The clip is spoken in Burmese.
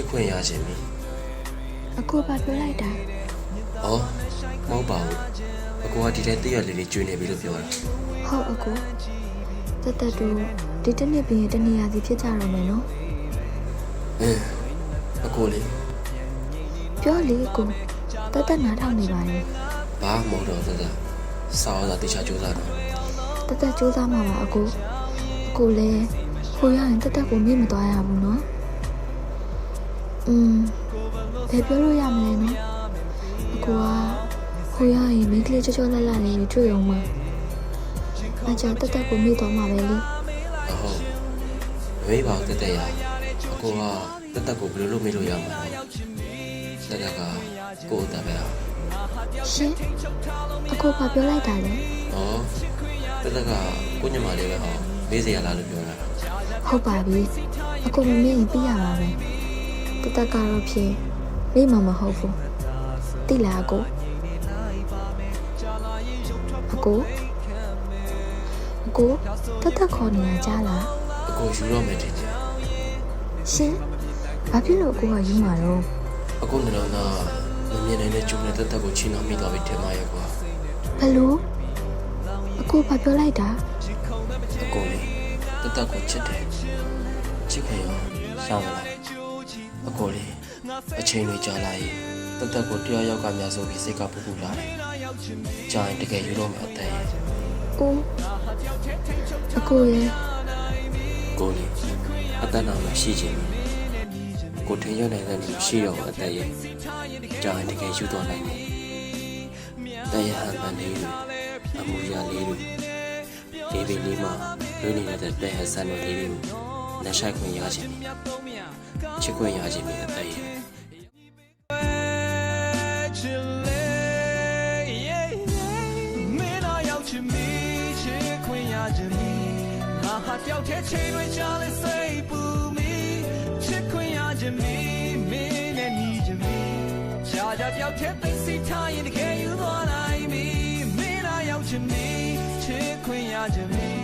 စ်ခွင့်ရခြင်းပြီအကိုဘာပြောလိုက်တာ။အော်မဟုတ်ပါဘူး။အကိုကဒီထဲတည့်ရလေးလေးကျွေးနေပြီလို့ပြောတာဟုတ်အကိုတက်တက်တို့ဒီတစ်နှစ်ပြီးရင်တစ်နေရာစီဖြစ်ကြတော့မယ်နော်။အင်းအကိုလေးပြောလေအကိုတက်တက်နားထောင်နေပါရဲ့ဘာမှမဟုတ်တော့သက်သက်စာရတာတေချာကြိုးစားတော့တက်တက်စူးစမ်းမှာပါအကိုအကိုလည်းဟိုရရင်တက်တက်ကိုမေ့မသွားရဘူးနော် อืมဘယ်ပြောလို့ရမလဲနော်အကိုကဟိုရရင်မိန်းကလေးချောချောလတ်လတ်လေးတွေတွေ့အောင်မှာအကြောင်းတက်တက်ကိုမေ့သွားမှာပဲလေအဟုတ်မမေးပါဘူးတက်တက်ရအကိုကတက်တက်ကိုဘယ်လိုလုပ်မေးလို့ရမှာလဲတက်တက်ကကို့အတက်ပဲဟာရှင်အကိုဘာပြောလိုက်တာလဲ။အော်တက်တက်ကကိုညမလေးပဲဟောမေးစရာလားလို့ပြောတာဟုတ်ပါပြီအကိုမမေ့ရင်ပြရပါပဲ တက်တက်ကတော့ဖြစ်မေ့မှာမဟုတ်ဘူးတိလားအကိုအကိုအကိုတက်တက်ခေါ်နေတာကြားလား။အကိုယူတော့မယ်တင်တယ်ရှင်ဘာဖြစ်လို့အကိုကယူမှာတော့။အကိုနေတော့မမြင်နိုင်တဲ့ကျုံနဲ့တက်တက်ကိုချင်းအောင်မိသွားပြီထင်ပါရဲ့ကွာဘလို့အကိုဘာပြောလိုက်တာ။အကိုလေးတက်တက်ကိုချစ်တယ်။ချစ်ခင်ရောရှောင်းမလား။ အကိုလေးအချိန်တွေကြာလာရင်တက်တက်ကိုတရားရောက်ကများဆိုပြီးစိတ်ကပူပူလာတယ်။ကြာရင်တကယ်ယူတော့မယ်အသက်ရဲ့ဦးအကိုရဲ့ကိုလေးအသက်နာမရှိခြင်းကိုထင်ရနိုင်တဲ့လူမရှိတော့ဘူးအသက်ရဲ့ကြာရင်တကယ်ယူတော့နိုင်တယ်။တရားဟန်ပန်လေးတွေအမူအရာလေးတွေဒီပင်လေးမှာလွေးနေတဲ့တဲ့ဟန်ဆန်တွေလေးတွေကို လက်ရှိုက်ခွင့်ရခြင်းချစ်ခွင့်ရခြင်းနဲ့အသက်ရဲ့ချစ်လေမင်းတော့ရောက်ချင်ပြီချစ်ခွင့်ရချင်ပြီငါဟာတယောက်တည်းချိန်တွေကြာလဲစိတ်ပူမိချစ်ခွင့်ရချင်ပြီမင်းနဲ့ညီချင်ပြီကြာကြာတယောက်တည်းသိစီထားရင်တကယ်ယူသွားနိုင်ပြီမင်းတော့ရောက်ချင်ပြီချစ်ခွင့်ရချင်ပြီ